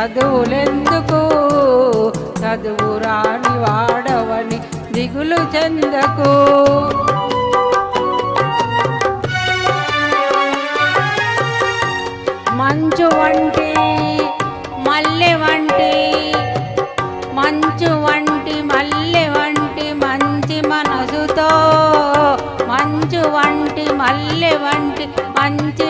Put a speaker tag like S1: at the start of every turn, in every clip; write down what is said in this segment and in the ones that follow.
S1: చదువులెందుకు? చదువు రాని వాడవని దిగులు చెందకు. మంచు వంటి మల్లె వంటి మంచు వంటి మల్లె వంటి మంచి మనసుతో మంచు వంటి మల్లె వంటి మంచి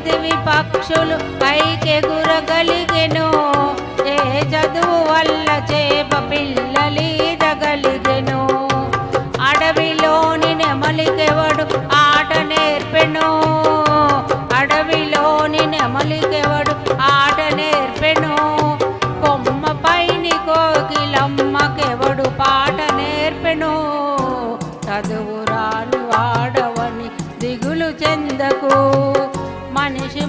S1: చదివి పక్షులు పైకెగురగలిగెను. ఏ చదువు వల్ల చేప పిల్లలీదగలిగెను అడవిలోని నెమలికెవడు ఆట నేర్పెను. అడవిలోని నెమలికెవడు ఆట నేర్పెను. కొమ్మ పైని కోకిలమ్మకెవడు పాట నేర్పెను. చదువు రాని వాడవని దిగులు చెందకు.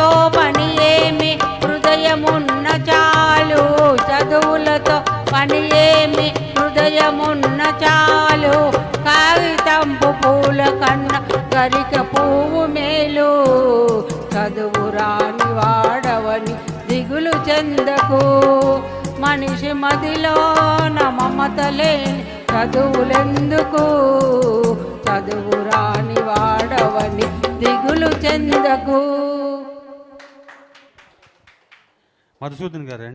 S1: చదువులతో పని ఏమి? హృదయమున్న చాలు చదువులతో పని ఏమి? హృదయమున్న చాలు కాగితంపు పూల కన్న గరిక పువ్వు మేలు. చదువు రాని వాడవని దిగులు చెందకు. మనిషి మదిలో మమత లేని చదువులెందుకు? చదువు రాని వాడవని దిగులు చెందకు.
S2: மதுசூதன்கார்